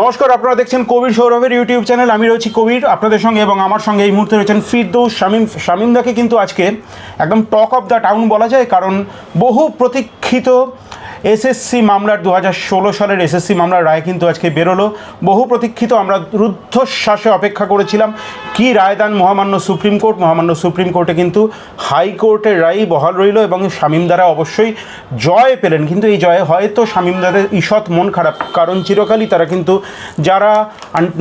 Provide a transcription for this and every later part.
নমস্কার, আপনারা দেখছেন কবির সৌরভের ইউটিউব চ্যানেল আমি রয়েছি কবির, আপনাদের সঙ্গে এবং আমার সঙ্গে এই মুহূর্তে রয়েছেন ফিরদৌস শামিম শামিমদাকে কিন্তু আজকে একদম টক অফ দ্য টাউন বলা যায়, কারণ বহু প্রতীক্ষিত এসএসসি মামলার দু হাজার ষোলো সালের এসএসসি মামলার রায় কিন্তু আজকে বেরোলো। বহু প্রতীক্ষিত আমরা রুদ্ধশ্বাসে অপেক্ষা করেছিলাম কি রায়দান মহামান্য সুপ্রিম কোর্ট। মহামান্য সুপ্রিম কোর্টে কিন্তু হাইকোর্টের রায়ই বহাল রইল এবং শামিম দ্বারা অবশ্যই জয় পেলেন। কিন্তু এই জয়ে হয়তো শামিম দ্বারের ঈষৎ মন খারাপ। কারণ চিরকালই তারা কিন্তু যারা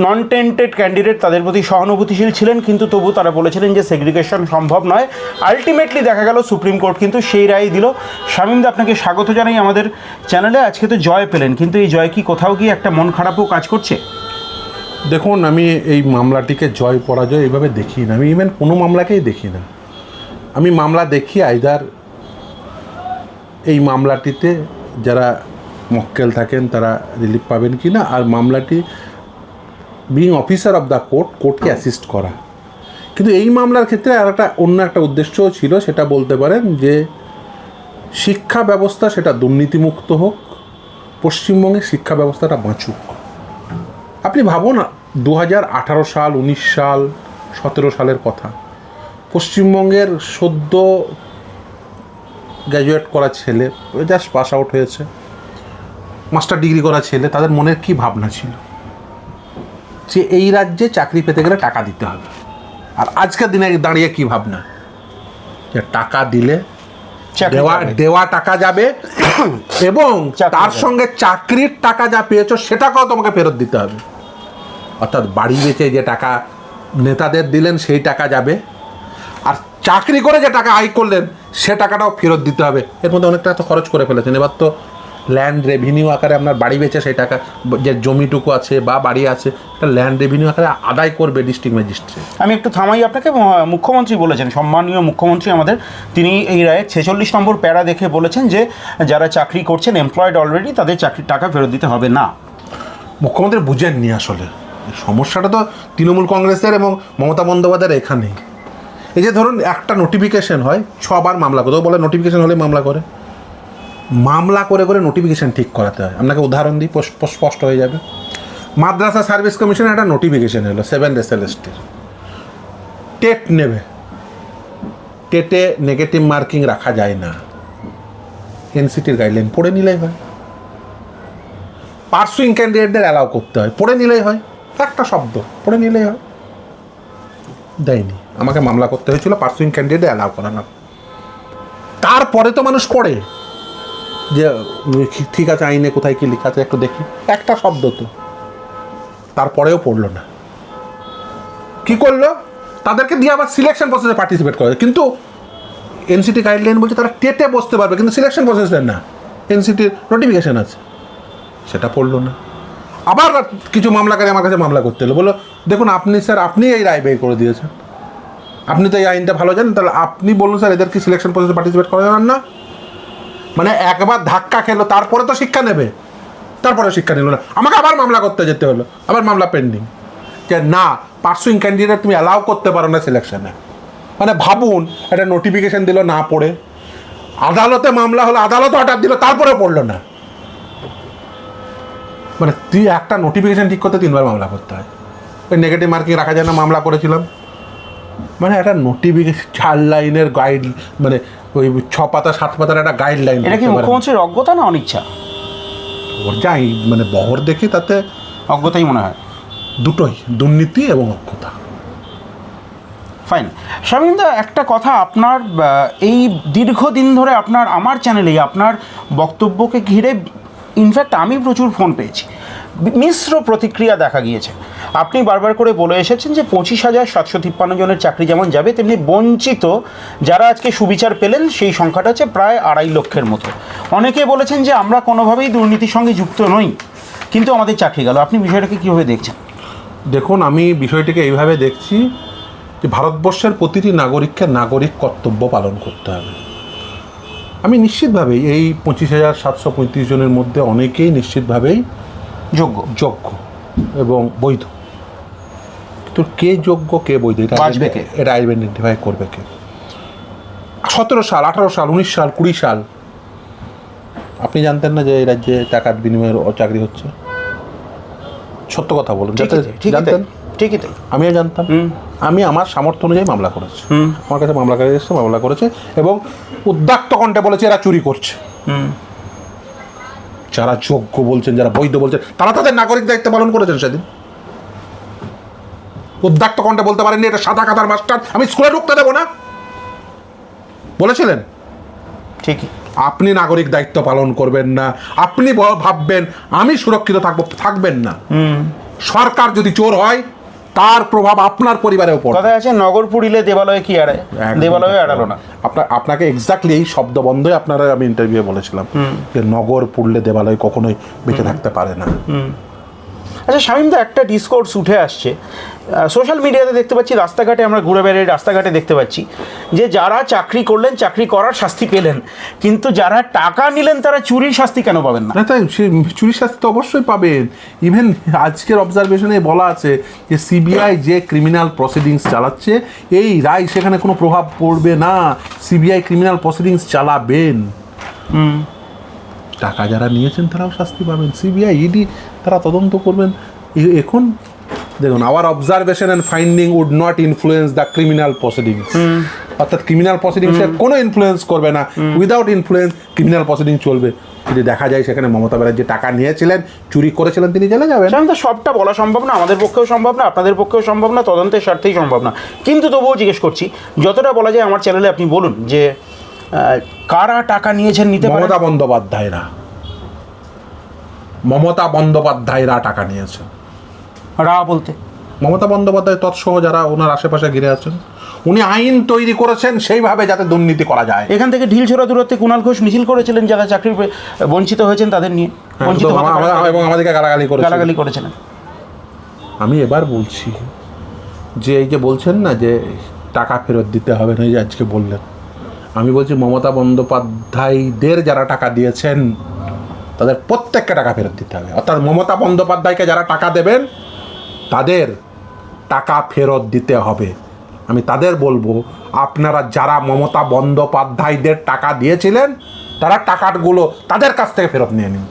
নন টেন্টেড ক্যান্ডিডেট তাদের প্রতি সহানুভূতিশীল ছিলেন। কিন্তু তবু তারা বলেছিলেন যে সেগ্রিগেশন সম্ভব নয়। আলটিমেটলি দেখা গেল সুপ্রিম কোর্ট কিন্তু সেই রায় দিল। শামিমদা, আপনাকে স্বাগত জানাই। আমাদের চ্যানেলে আজকে তো জয় পেলেন কিন্তু এই জয় কি কোথাও গিয়ে একটা মন খারাপও কাজ করছে? দেখুন আমি এই মামলাটিকে জয় পরাজয় এইভাবে দেখি না। আমি ইভেন কোনো মামলাকেই দেখি না। আমি মামলা দেখি আইদার এই মামলাটিতে যারা মক্কেল থাকেন তারা রিলিফ পাবেন কি না আর মামলাটি being officer of the court কোর্টকে অ্যাসিস্ট করা। কিন্তু এই মামলার ক্ষেত্রে আর একটা অন্য একটা উদ্দেশ্যও ছিল সেটা বলতে পারেন যে শিক্ষা ব্যবস্থা সেটা দুর্নীতিমুক্ত হোক পশ্চিমবঙ্গের শিক্ষা ব্যবস্থাটা বাঁচুক। আপনি ভাবুন দু হাজার আঠারো সাল, উনিশ সাল, সতেরো সালের কথা। পশ্চিমবঙ্গের সদ্য গ্র্যাজুয়েট করা ছেলে জাস্ট পাস আউট হয়েছে। মাস্টার ডিগ্রি করা ছেলে, তাদের মনের কি ভাবনা ছিল? যে এই রাজ্যে চাকরি পেতে গেলে টাকা দিতে হবে। আর আজকের দিনে দাঁড়িয়ে কি ভাবনা? যে টাকা দিলে দেওয়া দেওয়া টাকা যাবে। এবং তার সঙ্গে চাকরির টাকা যা পেয়েছ সেটাকেও তোমাকে ফেরত দিতে হবে। অর্থাৎ বাড়ি বেচে যে টাকা নেতাদের দিলেন সেই টাকা যাবে। আর চাকরি করে যে টাকা আয় করলেন সে টাকাটাও ফেরত দিতে হবে। এর মধ্যে অনেক টাকা তো খরচ করে ফেলেছেন। এবার তো ল্যান্ড রেভিনিউ আকারে আপনার বাড়ি বেচে সেই টাকা যে জমিটুকু আছে বা বাড়ি আছে সেটা ল্যান্ড রেভিনিউ আকারে আদায় করবে ডিস্ট্রিক্ট ম্যাজিস্ট্রেট আমি একটু থামাই আপনাকে মুখ্যমন্ত্রী বলেছেন সম্মানীয় মুখ্যমন্ত্রী আমাদের তিনি এই রায়ের ছেচল্লিশ নম্বর প্যারা দেখে বলেছেন যে যারা চাকরি করছেন এমপ্লয়েড অলরেডি তাদের চাকরির টাকা ফেরত দিতে হবে না। মুখ্যমন্ত্রী বুঝেননি আসলে। সমস্যাটা তো তৃণমূল কংগ্রেসের এবং মমতা বন্দ্যোপাধ্যায়ের এখানেই। এই যে ধরুন একটা নোটিফিকেশন হয় ছবার মামলা করে বলে নোটিফিকেশন হলে মামলা করে। মামলা করে করে নোটিফিকেশান ঠিক করাতে হয়। আপনাকে উদাহরণ দিই স্পষ্ট হয়ে যাবে। মাদ্রাসা সার্ভিস কমিশনের একটা নোটিফিকেশান এলো সেভেন এসএলএসটির টেট নেবে। টেটে নেগেটিভ মার্কিং রাখা যায় না। এনসিটির গাইডলাইন পড়ে নিলেই হয়। পার্সুইং ক্যান্ডিডেটদের অ্যালাউ করতে হয়। পড়ে নিলেই হয়। একটা শব্দ, পড়ে নিলেই হয়। দেয়নি। আমাকে মামলা করতে হয়েছিল পার্সুইং ক্যান্ডিডেট অ্যালাউ করানো। তারপরে তো মানুষ পড়ে। যে ঠিক আছে আইনে কোথায় কি লেখা আছে একটু দেখি। একটা শব্দ তো। তারপরেও পড়ল না। কি করল? তাদেরকে দিয়ে আবার সিলেকশন প্রসেসে পার্টিসিপেট করে। কিন্তু এনসিটি গাইডলাইন বলছে তারা টেটে বসতে পারবে, কিন্তু সিলেকশন প্রসেসে না। এনসিটির নোটিফিকেশন আছে। সেটা পড়ল না। আবার কিছু মামলাকারী আমার কাছে মামলা করতে এলো। বলল, দেখুন, আপনি স্যার, আপনি এই রায় বের করে দিয়েছেন। আপনি তো এই আইনটা ভালো জানেন, তাহলে আপনি বলুন স্যার, এদের কি সিলেকশন প্রসেসে পার্টিসিপেট করা যাবেন না? মানে একবার ধাক্কা খেলো, তারপরে তো শিক্ষা নেবে। তারপরে শিক্ষা নিল না। আমাকে আবার মামলা করতে যেতে হলো, আবার মামলা পেন্ডিং যে না পার্সুইং ক্যান্ডিডেট তুমি অ্যালাউ করতে পারো না সিলেকশনে মানে ভাবুন, একটা নোটিফিকেশান দিল না পড়ে। আদালতে মামলা হলো আদালত অর্ডার দিল তারপরে পড়ল না। মানে তুই একটা নোটিফিকেশান ঠিক করতে তিনবার মামলা করতে হয়। ওই নেগেটিভ মার্কিং রাখা যায় না মামলা করেছিলাম। মানে একটা নোটিফিকেশন চার লাইনের গাইড মানে ওই ছ পাতা সাত পাতার একটা গাইডলাইন এটা কি মুখ্যমন্ত্রীর অজ্ঞতা না অনিচ্ছা? ওর যাই মানে বহর দেখে তাতে অজ্ঞতাই মনে হয়। দুটোই দুর্নীতি এবং অজ্ঞতা। ফাইন শামিমদা একটা কথা আপনার এই দীর্ঘদিন ধরে আপনার আমার চ্যানেলেই আপনার বক্তব্যকে ঘিরে ইনফ্যাক্ট আমি প্রচুর ফোন পেয়েছি। মিশ্র প্রতিক্রিয়া দেখা গিয়েছে। আপনি বারবার করে বলে এসেছেন যে পঁচিশ হাজার সাতশো তিপ্পান্ন জনের চাকরি যেমন যাবে, তেমনি বঞ্চিত যারা আজকে সুবিচার পেলেন, সেই সংখ্যাটা হচ্ছে প্রায় আড়াই লক্ষের মতো। অনেকে বলেছেন যে আমরা কোনোভাবেই দুর্নীতির সঙ্গে যুক্ত নই, কিন্তু আমাদের চাকরি গেল। আপনি বিষয়টাকে কীভাবে দেখছেন? দেখুন, আমি বিষয়টিকে এইভাবে দেখছি যে ভারতবর্ষের প্রতিটি নাগরিককে নাগরিক কর্তব্য পালন করতে হবে। আমি নিশ্চিতভাবেই এই পঁচিশ হাজার সাতশো পঁয়ত্রিশ জনের মধ্যে অনেকেই নিশ্চিতভাবেই যোগ্য। যোগ্য এবং বৈধ। কিন্তু কে যোগ্য কে বৈধ এটা বাঁচবে কে? এটা আইডেন্টিফাই করবে কে? সতেরো সাল আঠারো সাল উনিশ সাল কুড়ি সাল আপনি জানতেন না যে এই রাজ্যে টাকার বিনিময়ে চাকরি হচ্ছে? সত্য কথা বলুন যাতে জানতেন? ঠিকই তাই। আমিও জানতাম। আমি আমার সামর্থ্য অনুযায়ী মামলা করেছি। আমার কাছে মামলা করে এসেছে মামলা করেছে এবং উদ্যাক্ত কণ্ঠে বলেছে এরা চুরি করছে। হুম। যারা যোগ্য বলছেন যারা বৈধ বলছেন তারা তাদের নাগরিক দায়িত্ব পালন করেছেন সেদিন। উদ্যাক্ত কণ্ঠে বলতে পারেননি এটা সাদা কাতার মাস্টার আমি স্কুলে ঢুকতে দেবো না। বলেছিলেন? ঠিকই। আপনি নাগরিক দায়িত্ব পালন করবেন না আপনি ভাববেন আমি সুরক্ষিত থাকব থাকবেন না। হুম। সরকার যদি চোর হয় তার প্রভাব আপনার পরিবারেও উপর কথা আছে নগর পুড়িলে দেবালয়ে কি এড়ায়? দেবালয়ে আড়ালো না। আপনার আপনাকে এক্স্যাক্টলি এই শব্দ বন্ধই আপনারা আমি ইন্টারভিউ বলেছিলাম যে নগর পুড়লে দেবালয় কখনোই বেঁচে থাকতে পারে না। আচ্ছা শামিমদা একটা ডিসকোর্স উঠে আসছে। সোশ্যাল মিডিয়াতে দেখতে পাচ্ছি রাস্তাঘাটে আমরা ঘুরে বেড়ে রাস্তাঘাটে দেখতে পাচ্ছি যে যারা চাকরি করলেন চাকরি করার শাস্তি পেলেন কিন্তু যারা টাকা নিলেন তারা চুরির শাস্তি কেন পাবেন না? তাই সে চুরি শাস্তি তো অবশ্যই পাবেন। ইভেন আজকের অবজারভেশনে বলা আছে যে সিবিআই যে ক্রিমিনাল প্রসিডিংস চালাচ্ছে এই রায় সেখানে কোনো প্রভাব পড়বে না। সিবিআই ক্রিমিনাল প্রসিডিংস চালাবেন। টাকা যারা নিয়েছেন তারাও শাস্তি পাবেন। সিবিআই ইডি তারা তদন্ত করবেন। এখন দেখুন our observation and finding would not influence the criminal proceedings অর্থাৎ ক্রিমিনাল প্রসিডিংসের কোনো ইনফ্লুয়েন্স করবে না। উইদাউট ইনফ্লুয়েন্স ক্রিমিনাল প্রসিডিং চলবে। যদি দেখা যায় সেখানে মমতা ব্যানার্জি টাকা নিয়েছিলেন চুরি করেছিলেন তিনি জেলে যাবেন। শামিমদা সবটা বলা সম্ভব না আমাদের পক্ষেও সম্ভব না আপনাদের পক্ষেও সম্ভব না তদন্তের স্বার্থেই সম্ভব না। কিন্তু তবুও জিজ্ঞেস করছি যতটা বলা যায় আমার চ্যানেলে আপনি বলুন যে কারা টাকা নিয়েছেন নিতে মমতা বন্দ্যোপাধ্যায়রা। মমতা বন্দ্যোপাধ্যায়রা টাকা নিয়েছেন। রা বলতে। মমতা বন্দ্যোপাধ্যায় তৎসহ যারা ওনার আশেপাশে ঘিরে আছেন উনি আইন তৈরি করেছেন সেইভাবে যাতে দুর্নীতি করা যায়। এখান থেকে ঢিল ছোড়া দূরত্বে কুণাল ঘোষ মিছিল করেছিলেন যারা চাকরি বঞ্চিত হয়েছেন তাদের নিয়ে বঞ্চিত আমা- এবং আমাদেরকে গালাগালি করে গালাগালি করেছিলেন। আমি এবার বলছি যে এই যে বলছেন না যে টাকা ফেরত দিতে হবে না যে আজকে বললেন। আমি বলছি মমতা বন্দ্যোপাধ্যায়দের যারা টাকা দিয়েছেন তাদের প্রত্যেককে টাকা ফেরত দিতে হবে। অর্থাৎ মমতা বন্দ্যোপাধ্যায়কে যারা টাকা দেবেন, তাদের টাকা ফেরত দিতে হবে। আমি তাদের বলব, আপনারা যারা মমতা বন্দ্যোপাধ্যায়দের টাকা দিয়েছিলেন, তারা টাকাগুলো তাদের কাছ থেকে ফেরত নিয়ে নিন।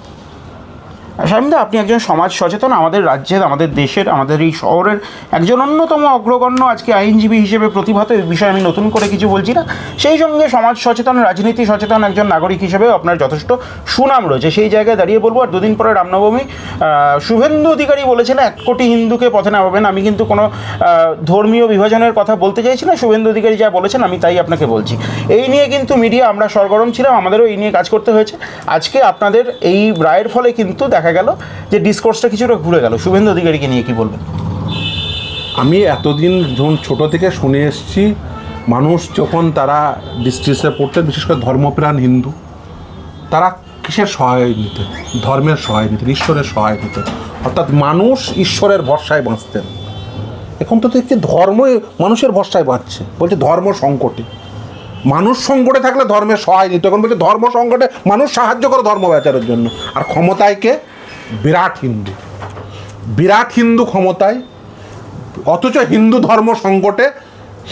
শামিমদা আপনি একজন সমাজ সচেতন, আমাদের রাজ্যের, আমাদের দেশের, আমাদের এই শহরের একজন অন্যতম অগ্রগণ্য, আজকে আইনজীবী হিসেবে প্রতিভাত এই বিষয়ে আমি নতুন করে কিছু বলছি না। সেই সঙ্গে সমাজ সচেতন, রাজনীতি সচেতন একজন নাগরিক হিসেবে আপনার যথেষ্ট সুনাম রয়েছে। সেই জায়গায় দাঁড়িয়ে বলব, আর দুদিন পরে রামনবমী শুভেন্দু অধিকারী বলেছেন, এক কোটি হিন্দুকে পথে নামাবেন। আমি কিন্তু কোনো ধর্মীয় বিভাজনের কথা বলতে চাইছি না, শুভেন্দু অধিকারী যা বলেছেন, আমি তাই আপনাকে বলছি। এই নিয়ে কিন্তু মিডিয়া, আমরা সরগরম ছিলাম, আমাদেরও এই নিয়ে কাজ করতে হয়েছে। আজকে আপনাদের এই রায়ের ফলে কিন্তু দেখা গেল যে ডিসকোর্সটা কিছুটা ঘুরে গেল। শুভেন্দু অধিকারীকে নিয়ে কি বলবেন? আমি এতদিন যখন ছোট থেকে শুনে এসেছি, মানুষ যখন তারা ডিস্ট্রিক্টে পড়তেন বিশেষ করে ধর্মপ্রাণ হিন্দু, তারা কিসের সহায় নিতেন ধর্মের সহায় নিতেন ঈশ্বরের সহায় নিতেন অর্থাৎ মানুষ ঈশ্বরের ভরসায় বাঁচতেন। এখন তো দেখছি ধর্ম মানুষের ভরসায় বাঁচছে। বলছে ধর্ম সংকটে। মানুষ সংকটে থাকলে ধর্মের সহায় নিত এখন বলছে ধর্ম সংকটে মানুষ সাহায্য করে ধর্ম বেচারের জন্য। আর ক্ষমতায় কে? বিরাট হিন্দু। বিরাট হিন্দু ক্ষমতায়, অথচ হিন্দু ধর্ম সংকটে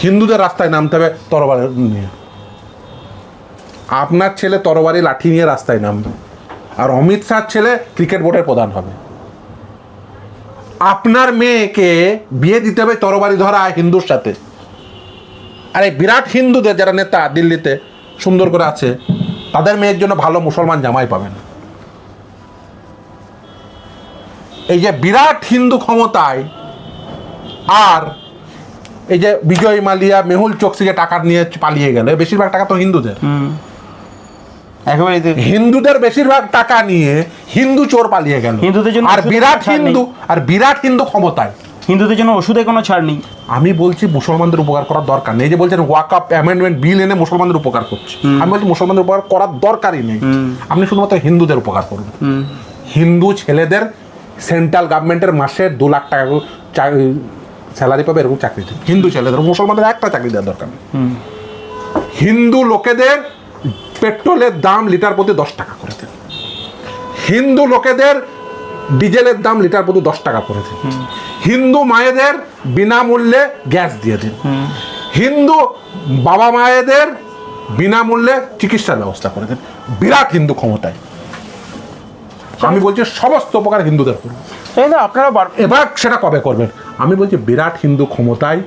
হিন্দুদের রাস্তায় নামতে হবে তরবারি নিয়ে। আপনার ছেলে তরবারি লাঠি নিয়ে রাস্তায় নামবে। আর অমিত শাহর ছেলে ক্রিকেট বোর্ডের প্রধান হবে। আপনার মেয়েকে বিয়ে দিতে হবে তরবারি ধরা হিন্দুর সাথে। আর এই বিরাট হিন্দুদের যারা নেতা দিল্লিতে সুন্দর করে আছে, তাদের মেয়ের জন্য ভালো মুসলমান জামাই পাবেন। এই যে বিরাট হিন্দু ক্ষমতায় আর এই যে বিজয় মালিয়া মেহুল চোকসি যে টাকা নিয়ে পালিয়ে গেল। বেশিরভাগ টাকা তো হিন্দুদের। একেবারে হিন্দুদের বেশিরভাগ টাকা নিয়ে হিন্দু চোর পালিয়ে গেল। হিন্দুদের জন্য আর বিরাট হিন্দু আর বিরাট হিন্দু ক্ষমতায়। হিন্দুদের জন্য ওষুধে কোনো ছাড় নেই। আমি বলছি মুসলমানদের উপকার করার দরকার নেই। এই যে বলছেন ওয়াক আপ অ্যামেন্ডমেন্ট বিল এনে মুসলমানদের উপকার করছে। আমি বলছি মুসলমানদের উপকার করার দরকারই নেই। আপনি শুধুমাত্র হিন্দুদের উপকার করুন। হিন্দু ছেলেদের সেন্ট্রাল গভর্নমেন্টের মাসে দু লাখ টাকা স্যালারি পাবে এরকম চাকরি হিন্দু ছেলেদের মুসলমানদের একটা চাকরি দেওয়ার দরকার হিন্দু লোকেদের পেট্রোলের দাম লিটার প্রতি দশ টাকা করে দিন। হিন্দু লোকেদের ডিজেলের দাম লিটার প্রতি দশ টাকা করে দিন। হিন্দু মায়েদের বিনামূল্যে গ্যাস দিয়ে দিন। হিন্দু বাবা মায়েদের বিনামূল্যে চিকিৎসার ব্যবস্থা করে দিন। বিরাট হিন্দু ক্ষমতায়। আমি বলছি সমস্ত উপকার হিন্দুদের করুন আপনারা এবার সেটা কবে করবেন? আমি বলছি বিরাট হিন্দু ক্ষমতায়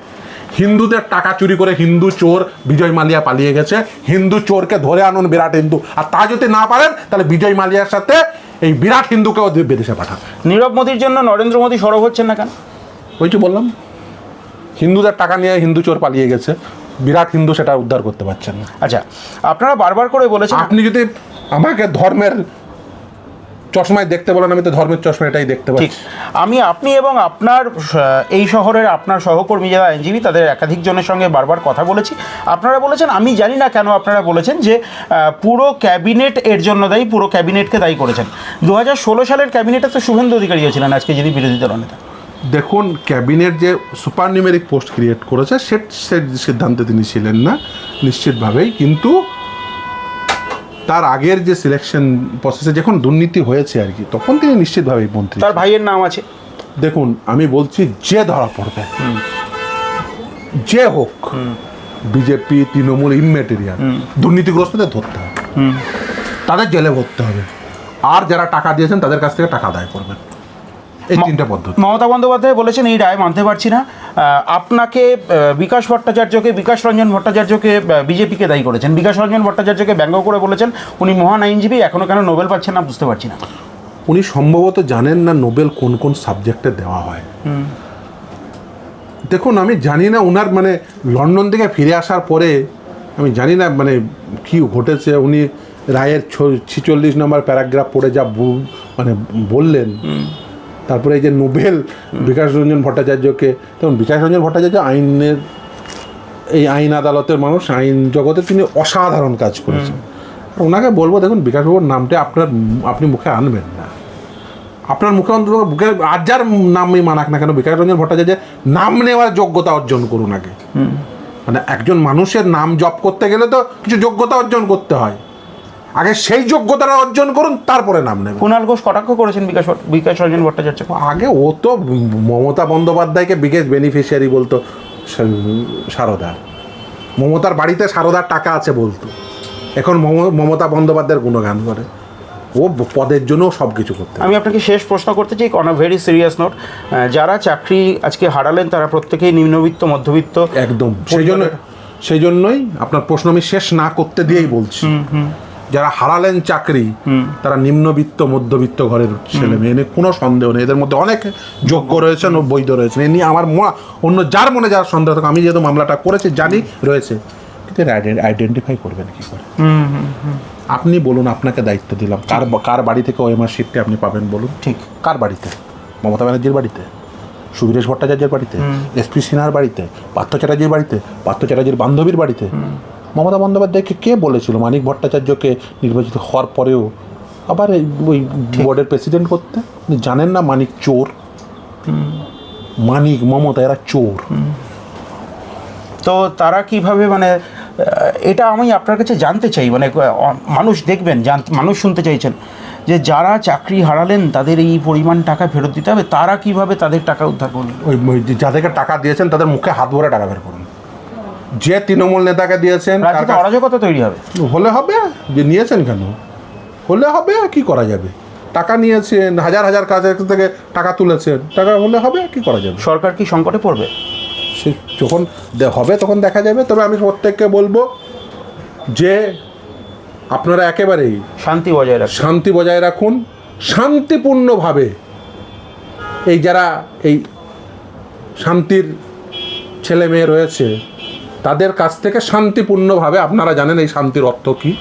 হিন্দুদের টাকা চুরি করে হিন্দু চোর বিজয় মালিয়া পালিয়ে গেছে হিন্দু চোরকে ধরে আনুন বিরাট হিন্দু। আর তা যদি না পারেন তাহলে বিজয় মালিয়ার সাথে এই বিরাট হিন্দুকেও বিদেশে পাঠান। নীরব মোদীর জন্য নরেন্দ্র মোদী সরব হচ্ছেন না কেন? ওই যে বললাম হিন্দুদের টাকা নিয়ে হিন্দু চোর পালিয়ে গেছে বিরাট হিন্দু সেটা উদ্ধার করতে পারছেন না। আচ্ছা আপনারা বারবার করে বলেছেন আপনি যদি আমাকে ধর্মের চশমায় দেখতে বলেন আমি তো ধর্মের চশমা এটাই দেখতে ঠিক। পাচ্ছি আমি আপনি এবং আপনার এই শহরের আপনার সহকর্মী যারা আইনজীবী তাদের একাধিক জনের সঙ্গে বারবার কথা বলেছি। আপনারা বলেছেন আমি জানি না কেন আপনারা বলেছেন যে পুরো ক্যাবিনেট এর জন্য দায়ী পুরো ক্যাবিনেটকে দায়ী করেছেন। দু হাজার ষোলো সালের ক্যাবিনেটে তো শুভেন্দু অধিকারীও ছিলেন আজকে যদি বিরোধী দল নেতা। দেখুন ক্যাবিনেট যে সুপার নিউমেরিক পোস্ট ক্রিয়েট করেছে সে সিদ্ধান্তে তিনি ছিলেন না নিশ্চিতভাবেই। কিন্তু তার আগের যে সিলেকশন প্রসেসে যখন দুর্নীতি হয়েছে আর কি তখন তিনি নিশ্চিতভাবেই মন্ত্রী তার ভাইয়ের নাম আছে? দেখুন আমি বলছি যে ধরা পড়বে যে হোক বিজেপি তৃণমূল ইমেটেরিয়াল দুর্নীতিগ্রস্তদের ধরতে হবে। তাদের জেলে ভরতে হবে। আর যারা টাকা দিয়েছেন তাদের কাছ থেকে টাকা আদায় করবেন। এই তিনটা পদ্ধতি। মমতা বন্দ্যোপাধ্যায় বলেছেন এই রায় মানতে পারছি না। আপনাকে বিকাশ ভট্টাচার্যকে বিকাশ রঞ্জন ভট্টাচার্যকে বিজেপিকে দায়ী করেছেন। বিকাশ রঞ্জন ভট্টাচার্যকে ব্যঙ্গ করে বলেছেন উনি মহান আইনজীবী এখনও কেন নোবেল পাচ্ছেন না বুঝতে পারছি না। উনি সম্ভবত জানেন না নোবেল কোন কোন সাবজেক্টে দেওয়া হয়। দেখুন আমি জানি না ওনার মানে লন্ডন থেকে ফিরে আসার পরে আমি জানি না মানে কি ঘটেছে। উনি রায়ের ছিচল্লিশ নম্বর প্যারাগ্রাফ পড়ে যা মানে বললেন। তারপরে এই যে নোবেল বিকাশ রঞ্জন ভট্টাচার্যকে তখন বিকাশ রঞ্জন ভট্টাচার্য আইনের এই আইন আদালতের মানুষ আইন জগতে তিনি অসাধারণ কাজ করেছেন। ওনাকে বলব দেখুন বিকাশবাবুর নামটা আপনার আপনি মুখে আনবেন না। আপনার মুখে অন্তত মুখে আর যার নামই মানাক না কেন বিকাশ রঞ্জন ভট্টাচার্যের নাম নেওয়ার যোগ্যতা অর্জন করুন আগে। মানে একজন মানুষের নাম জপ করতে গেলে তো কিছু যোগ্যতা অর্জন করতে হয়। আগে সেই যোগ্যতাটা অর্জন করুন তারপরে নাম নেবেন। কুণাল ঘোষ কটাক্ষ করেছেন বিকাশ বিকাশ রঞ্জন ভট্টাচার্য? আগে ও তো মমতা বন্দ্যোপাধ্যায়কে বিগেস্ট বেনিফিশিয়ারি বলতো সারদা। মমতার বাড়িতে সারদার টাকা আছে বলতো। এখন মম- মমতা বন্দ্যোপাধ্যায়ের গুণগান করে। ও পদের জন্য সব কিছু করতে আমি আপনাকে শেষ প্রশ্ন করতে চাই on a very serious note যারা চাকরি আজকে হারালেন তারা প্রত্যেকেই নিম্নবিত্ত মধ্যবিত্ত? একদম। সেই জন্য সেই জন্যই আপনার প্রশ্ন আমি শেষ না করতে দিয়েই বলছি। যারা হারালেন চাকরি তারা নিম্নবিত্ত মধ্যবিত্ত ঘরের ছেলে মেয়ে নিয়ে কোনো সন্দেহ নেই। এদের মধ্যে অনেক যোগ্য রয়েছেন ও বৈধ রয়েছেন। এ নিয়ে আমার অন্য যার মনে যার সন্দেহ থাকে আমি যেহেতু মামলাটা করেছি জানি রয়েছে। কিন্তু আইডেন্টিফাই করবেন কি করে? আপনি বলুন আপনাকে দায়িত্ব দিলাম। কার কার বাড়ি থেকে ওএমআর শিটটি আপনি পাবেন বলুন? ঠিক। কার বাড়িতে? মমতা ব্যানার্জির বাড়িতে? সুবীরেশ ভট্টাচার্যের বাড়িতে? এসপি সিনহার বাড়িতে? পার্থ চ্যাটার্জির বাড়িতে? পার্থ চ্যাটার্জির বান্ধবীর বাড়িতে? মমতা বন্দ্যোপাধ্যায়কে কে বলেছিল? মানিক ভট্টাচার্যকে নির্বাচিত হওয়ার পরেও? আবার ওই বোর্ডের প্রেসিডেন্ট করতে? জানেন না মানিক চোর? মানিক মমতা এরা চোর। তো তারা কীভাবে মানে এটা আমি আপনার কাছে জানতে চাই। মানে মানুষ দেখবেন জান- মানুষ শুনতে চাইছেন যে যারা চাকরি হারালেন তাদের এই পরিমাণ টাকা ফেরত দিতে হবে। তারা কীভাবে তাদের টাকা উদ্ধার করবেন ওই ওই যাদেরকে টাকা দিয়েছেন তাদের মুখে হাত ভরে টাকা বের করুন। যে তৃণমূল নেতাকে দিয়েছেন অরাজকতা তৈরি হবে? হলে হবে? যে নিয়েছেন কেন? হলে হবে? কি করা যাবে? টাকা নিয়েছেন হাজার হাজার কাজের থেকে টাকা তুলেছেন টাকা হলে হবে? কি করা যাবে? সরকার কি সংকটে পড়বে? সে যখন হবে তখন দেখা যাবে তবে আমি প্রত্যেককে বলব যে আপনারা একেবারেই শান্তি বজায় রাখবে শান্তি বজায় রাখুন শান্তিপূর্ণভাবে এই যারা এই শান্তির ছেলে মেয়ে রয়েছে তাদের কাছ থেকে শান্তিপূর্ণভাবে আপনারা জানেন এই শান্তির অর্থ কী?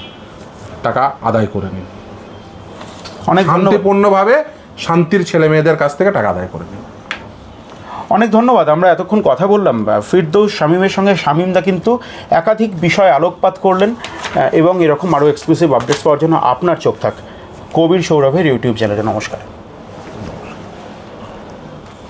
টাকা আদায় করে নিন। অনেক শান্তিপূর্ণভাবে শান্তির ছেলে মেয়েদের কাছ থেকে টাকা আদায় করে নিন। অনেক ধন্যবাদ। আমরা এতক্ষণ কথা বললাম। ফিরদৌস শামীমের সঙ্গে শামীমদা কিন্তু একাধিক বিষয় আলোকপাত করলেন এবং এরকম আরও এক্সক্লুসিভ আপডেটস পাওয়ার জন্য আপনার চোখ থাক। কবির সৌরভের ইউটিউব চ্যানেলে নমস্কার।